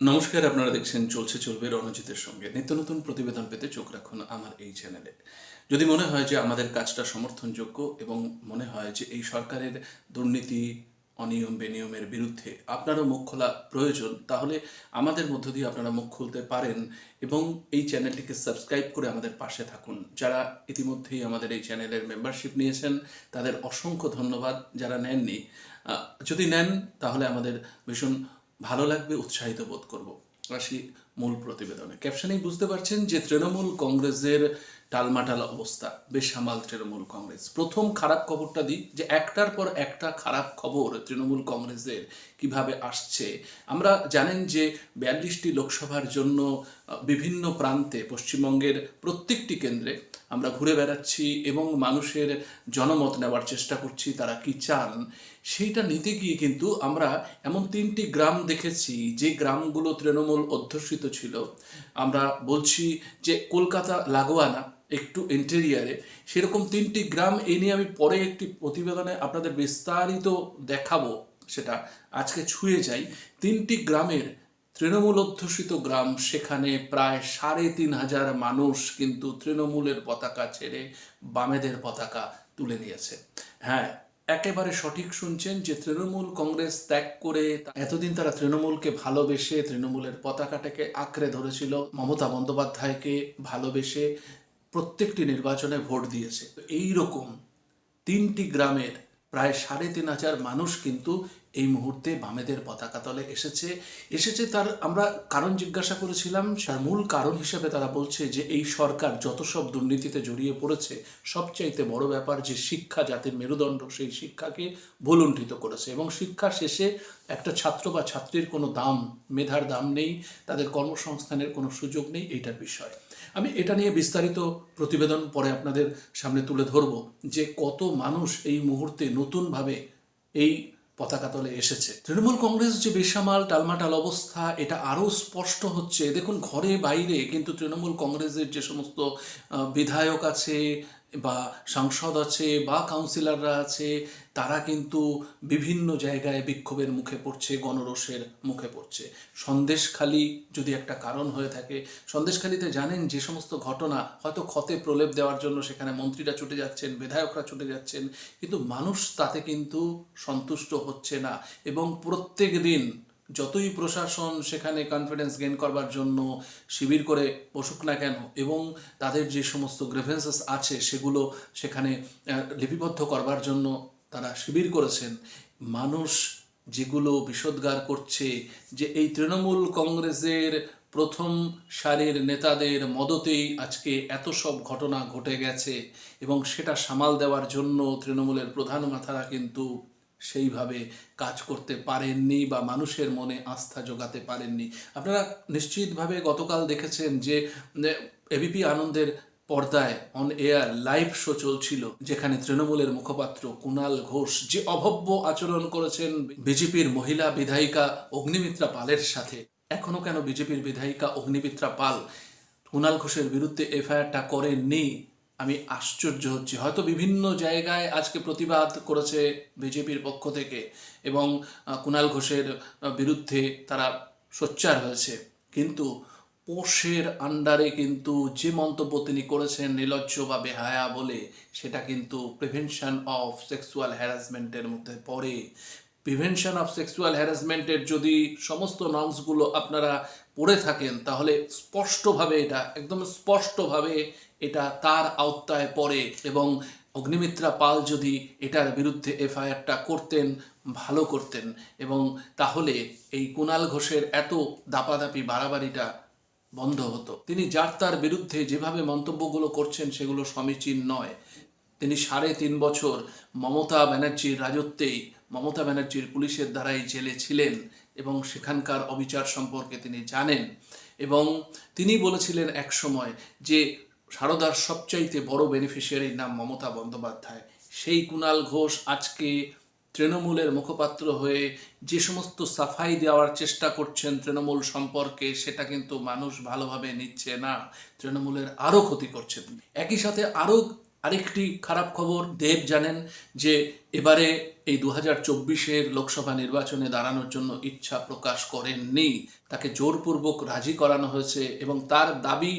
নমস্কার, আপনারা দেখছেন চলছে চলবে রণজিতের সঙ্গে। নিত্য নতুন প্রতিবেদন পেতে চোখ রাখুন আমার এই চ্যানেলে। যদি মনে হয় যে আমাদের কাজটা সমর্থনযোগ্য এবং মনে হয় যে এই সরকারের দুর্নীতি, অনিয়ম, বেনিয়মের বিরুদ্ধে আপনারও মুখ খোলা প্রয়োজন, তাহলে আমাদের মধ্য দিয়ে আপনারা মুখ খুলতে পারেন এবং এই চ্যানেলটিকে সাবস্ক্রাইব করে আমাদের পাশে থাকুন। যারা ইতিমধ্যেই আমাদের এই চ্যানেলের মেম্বারশিপ নিয়েছেন, তাদের অসংখ্য ধন্যবাদ। যারা নেননি যদি নেন, তাহলে আমাদের ভীষণ ভালো লাগবে উৎসাহিত বোধ করব। আসি মূল প্রতিবেদনে। ক্যাপশনেই বুঝতে পারছেন যে তৃণমূল কংগ্রেসের টালমাটাল অবস্থা, বেসামাল তৃণমূল কংগ্রেস। প্রথম খারাপ খবরটা দিই যে একটার পর একটা খারাপ খবর তৃণমূল কংগ্রেসের কীভাবে আসছে। আমরা জানেন যে বিয়াল্লিশটি লোকসভার জন্য বিভিন্ন প্রান্তে পশ্চিমবঙ্গের প্রত্যেকটি কেন্দ্রে আমরা ঘুরে বেড়াচ্ছি এবং মানুষের জনমত নেওয়ার চেষ্টা করছি, তারা কি চান? সেইটা নিতে গিয়ে কিন্তু আমরা এমন তিনটি গ্রাম দেখেছি, যে গ্রামগুলো তৃণমূল অধ্যুষিত ছিল। আমরা বলছি যে কলকাতা লাগোয়া না একটু ইন্টেরিয়ারে সেরকম তিনটি গ্রাম এই নিয়ে আমি পরে একটি প্রতিবেদনে আপনাদের বিস্তারিত দেখাবো সেটা। আজকে ছুঁয়ে যাই। তিনটি গ্রামের তৃণমূল অধ্যুষিত গ্রাম, সেখানে প্রায় সাড়ে তিন হাজার মানুষ কিন্তু তৃণমূলের পতাকা ছেড়ে বামেদের পতাকা তুলে নিয়েছে। হ্যাঁ একেবারে সঠিক শুনছেন যে তৃণমূল কংগ্রেস ত্যাগ করে এতদিন তারা তৃণমূলকে ভালোবেসে তৃণমূলের পতাকাটাকে আঁকড়ে ধরেছিল। মমতা বন্দ্যোপাধ্যায়কে ভালোবেসে প্রত্যেকটি নির্বাচনে ভোট দিয়েছে। এই রকম তিনটি গ্রামের প্রায় সাড়ে তিন হাজার মানুষ কিন্তু এই মুহূর্তে বামেদের পতাকা তলে এসেছে। এসেছে তার আমরা কারণ জিজ্ঞাসা করেছিলাম, তার মূল কারণ হিসেবে তারা বলছে যে এই সরকার যত সব দুর্নীতিতে জড়িয়ে পড়েছে, সবচাইতে বড় ব্যাপার যে শিক্ষা জাতির মেরুদণ্ড সেই শিক্ষাকে ভুলুণ্ঠিত করেছে এবং শিক্ষা শেষে একটা ছাত্র বা ছাত্রীর কোনো দাম, মেধার দাম নেই, তাদের কর্মসংস্থানের কোনো সুযোগ নেই এইটার বিষয়। আমি এটা নিয়ে বিস্তারিত প্রতিবেদন পরে আপনাদের সামনে তুলে ধরব যে কত মানুষ এই মুহূর্তে নতুনভাবে এই পতাকা তলে এসেছে। তৃণমূল কংগ্রেস যে বেসামাল, টালমাটাল অবস্থা, এটা আরও স্পষ্ট হচ্ছে। দেখুন, ঘরে বাইরে কিন্তু তৃণমূল কংগ্রেসের যে সমস্ত বিধায়ক আছে বা সাংসদ আছে বা কাউন্সিলররা আছে, তারা কিন্তু বিভিন্ন জায়গায় বিক্ষোভের মুখে পড়ছে, গণরোষের মুখে পড়ছে। সন্দেশখালি যদি একটা কারণ হয়ে থাকে, সন্দেশখালিতে জানেন যে সমস্ত ঘটনা, হয়তো ক্ষতে প্রলেপ দেওয়ার জন্য সেখানে মন্ত্রীরা ছুটে যাচ্ছেন, বিধায়করা ছুটে যাচ্ছেন, কিন্তু মানুষ তাতে কিন্তু সন্তুষ্ট হচ্ছে না। এবং প্রত্যেক দিন যতই প্রশাসন সেখানে কনফিডেন্স গেইন করবার জন্য শিবির করে বসুক না কেন এবং তাদের যে সমস্ত গ্রেভেন্সেস আছে সেগুলো সেখানে লিপিবদ্ধ করবার জন্য তারা শিবির করেছেন, মানুষ যেগুলো বিষোদ্গার করছে যে এই তৃণমূল কংগ্রেসের প্রথম সারির নেতাদের মদতেই আজকে এত সব ঘটনা ঘটে গেছে এবং সেটা সামাল দেওয়ার জন্য তৃণমূলের প্রধান মাথারা কিন্তু সেইভাবে কাজ করতে পারেননি বা মানুষের মনে আস্থা যোগাতে পারেননি। আপনারা নিশ্চিতভাবে গতকাল দেখেছেন যে এবিপি আনন্দের পর্দায় অন এয়ার লাইভ শো চলছিল, যেখানে তৃণমূলের মুখপাত্র কুণাল ঘোষ যে অভব্য আচরণ করেছেন বিজেপির মহিলা বিধায়িকা অগ্নিমিত্রা পালের সাথে, এখনও কেন বিজেপির বিধায়িকা অগ্নিমিত্রা পাল কুণাল ঘোষের বিরুদ্ধে এফআইআরটা করেননি? আমি আশ্চর্য হচ্ছি। হয়তো বিভিন্ন জায়গায় আজকে প্রতিবাদ করেছে বিজেপির পক্ষ থেকে এবং কুণাল ঘোষের বিরুদ্ধে তারা সোচ্চার হয়েছে। কিন্তু পোষের আন্ডারে কিন্তু যে মন্তব্য তিনি করেছেন নির্লজ্জ বা বেহায়া বলে, সেটা কিন্তু প্রিভেনশন অফ সেক্সুয়াল হ্যারাসমেন্টের মধ্যে পড়ে। প্রিভেনশন অফ সেক্সুয়াল হ্যারাসমেন্টের যদি সমস্ত নর্মসগুলো আপনারা পড়ে থাকেন, তাহলে স্পষ্টভাবে এটা, একদম স্পষ্টভাবে এটা তার আওতায় পড়ে এবং অগ্নিমিত্রা পাল যদি এটার বিরুদ্ধে এফআইআরটা করতেন, ভালো করতেন এবং তাহলে এই কুণাল ঘোষের এত দাপাদাপি, বাড়াবাড়িটা বন্ধ হতো। তিনি যার তার বিরুদ্ধে যেভাবে মন্তব্যগুলো করছেন, সেগুলো সমীচীন নয়। তিনি সাড়ে তিন বছর মমতা ব্যানার্জির রাজত্বেই, মমতা ব্যানার্জির পুলিশের দ্বারাই জেলে ছিলেন এবং সেখানকার অবিচার সম্পর্কে তিনি জানেন। এবং তিনি বলেছিলেন এক সময় যে, সারদার সবচাইতে বড় বেনিফিশিয়ারির নাম মমতা বন্দ্যোপাধ্যায়। সেই কুণাল ঘোষ আজকে তৃণমূলের মুখপাত্র হয়ে যে সমস্ত সাফাই দেওয়ার চেষ্টা করছেন তৃণমূল সম্পর্কে, সেটা কিন্তু মানুষ ভালোভাবে নিচ্ছে না। তৃণমূলের আরও ক্ষতি করছেন একই সাথে আরও আরেকটি খারাপ খবর, দেব জানেন যে এবারে এই দু হাজার চব্বিশের লোকসভা নির্বাচনে দাঁড়ানোর জন্য ইচ্ছা প্রকাশ করেননি। তাকে জোরপূর্বক রাজি করানো হয়েছে এবং তার দাবি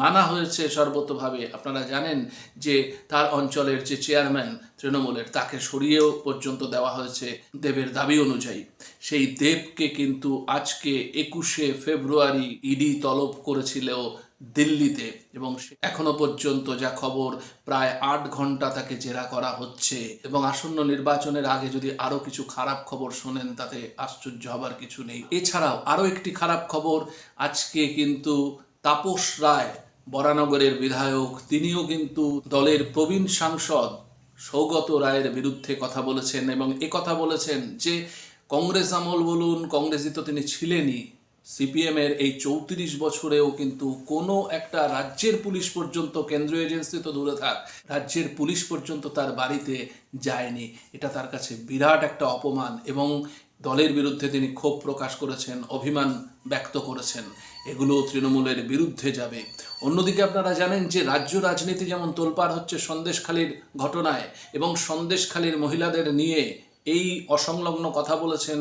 মানা হয়েছে সর্বতভাবে। আপনারা জানেন যে তার অঞ্চলের যে চেয়ারম্যান তৃণমূলের, তাকে সরিয়েও পর্যন্ত দেওয়া হয়েছে দেবের দাবি অনুযায়ী। সেই দেবকে কিন্তু আজকে একুশে ফেব্রুয়ারি ইডি তলব করেছিল দিল্লিতে এবং এখনও পর্যন্ত যা খবর, প্রায় আট ঘণ্টা তাকে জেরা করা হচ্ছে। এবং আসন্ন নির্বাচনের আগে যদি আরও কিছু খারাপ খবর শোনেন, তাতে আশ্চর্য হবার কিছু নেই। এছাড়াও আরও একটি খারাপ খবর, আজকে কিন্তু তাপস রায়, বরানগরের বিধায়ক, তিনিও কিন্তু দলের প্রবীণ সাংসদ সৌগত রায়ের বিরুদ্ধে কথা বলেছেন এবং কথা বলেছেন যে, কংগ্রেস আমল বলুন, কংগ্রেসই তো তিনি ছিলেনই। সিপিএম এর এই চৌত্রিশ বছরেও কিন্তু কোনো একটা রাজ্যের পুলিশ পর্যন্ত, কেন্দ্রীয় এজেন্সি তো দূরে থাক, রাজ্যের পুলিশ পর্যন্ত তার বাড়িতে যায়নি। এটা তার কাছে বিরাট একটা অপমান এবং দলের বিরুদ্ধে তিনি ক্ষোভ প্রকাশ করেছেন, অভিমান ব্যক্ত করেছেন। এগুলো তৃণমূলের বিরুদ্ধে যাবে। অন্যদিকে আপনারা জানেন যে রাজ্য রাজনীতি যেমন তোলপাড় হচ্ছে সন্দেশখালীর ঘটনায় এবং সন্দেশখালীর মহিলাদের নিয়ে এই অসংলগ্ন কথা বলেছেন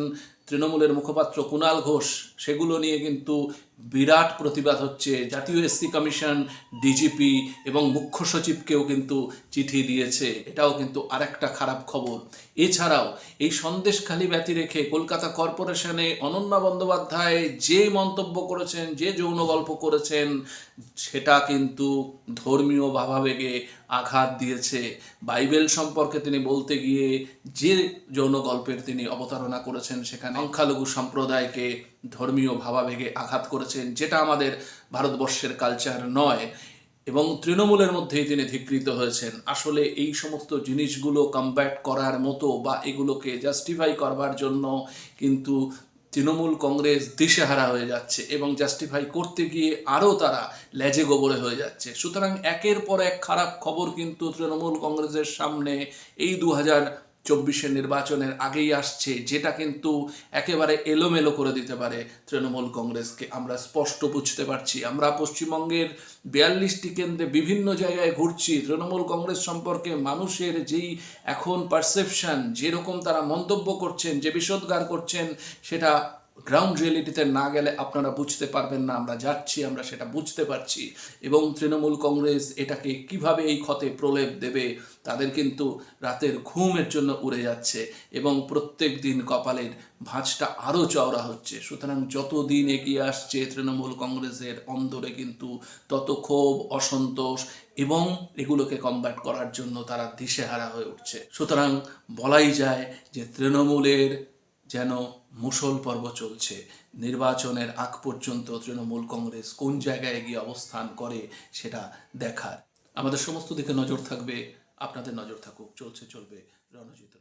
তৃণমূলের মুখপাত্র কুনাল ঘোষ সেগুলো নিয়ে কিন্তু বিরাট প্রতিবাদ হচ্ছে। জাতীয় এসসি কমিশন ডিজিপি এবং মুখ্য সচিবকেও কিন্তু চিঠি দিয়েছে। এটাও কিন্তু আরেকটা খারাপ খবর। এছাড়াও এই সন্দেশখালি ব্যতি রেখে কলকাতা কর্পোরেশনে অনন্যা বন্দ্যোপাধ্যায় যে মন্তব্য করেছেন, যে যৌন গল্প করেছেন, সেটা কিন্তু ধর্মীয় ভাবাবেগে আঘাত দিয়েছে। বাইবেল সম্পর্কে তিনি বলতে গিয়ে যে যৌন গল্পের তিনি অবতারণা করেছেন, সেখানে সংখ্যালঘু সম্প্রদায়কে ধর্মীয় ভাবাবেগে আঘাত করেছেন, যেটা আমাদের ভারতবর্ষের কালচার নয় এবং তৃণমূলের মধ্যেই তিনি ধিকৃত হয়েছেন। আসলে এই সমস্ত জিনিসগুলো কম্ব্যাট করার মতো বা এগুলোকে জাস্টিফাই করবার জন্য কিন্তু তৃণমূল কংগ্রেস দিশেহারা হয়ে যাচ্ছে এবং জাস্টিফাই করতে গিয়ে আরও তারা লেজে গোবরে হয়ে যাচ্ছে। সুতরাং একের পর এক খারাপ খবর কিন্তু তৃণমূল কংগ্রেসের সামনে এই দু হাজার চব্বিশের নির্বাচনের আগেই আসছে, যেটা কিন্তু একেবারে এলোমেলো করে দিতে পারে তৃণমূল কংগ্রেসকে। আমরা স্পষ্ট বুঝতে পারছি। আমরা পশ্চিমবঙ্গের বিয়াল্লিশটি কেন্দ্রে বিভিন্ন জায়গায় ঘুরছি। তৃণমূল কংগ্রেস সম্পর্কে মানুষের যেই এখন পারসেপশান যেরকম তারা মন্তব্য করছেন, যে বিষোদ্গার করছেন, সেটা গ্রাউন্ড রিয়েলিটিতে না গেলে আপনারা বুঝতে পারবেন না, আমরা যাচ্ছি, আমরা সেটা বুঝতে পারছি। এবং তৃণমূল কংগ্রেস এটাকে কীভাবে এই ক্ষতে প্রলেপ দেবে, তাদের কিন্তু রাতের ঘুমের জন্য উড়ে যাচ্ছে এবং প্রত্যেক দিন কপালের ভাঁজটা আরও চওড়া হচ্ছে। সুতরাং যত দিন এগিয়ে আসছে তৃণমূল কংগ্রেসের অন্দরে কিন্তু তত ক্ষোভ, অসন্তোষ এবং এগুলোকে কমব্যাট করার জন্য তারা দিশেহারা হয়ে উঠছে। সুতরাং বলাই যায় যে তৃণমূলের যেন মুসল পর্ব চলছে। নির্বাচনের আগ পর্যন্ত তৃণমূল কংগ্রেস কোন জায়গায় গিয়ে অবস্থান করে সেটা দেখার। আমাদের সমস্ত দিকে নজর থাকবে। আপনাদের নজর থাকুক। চলছে, চলবে রণজিতের উপর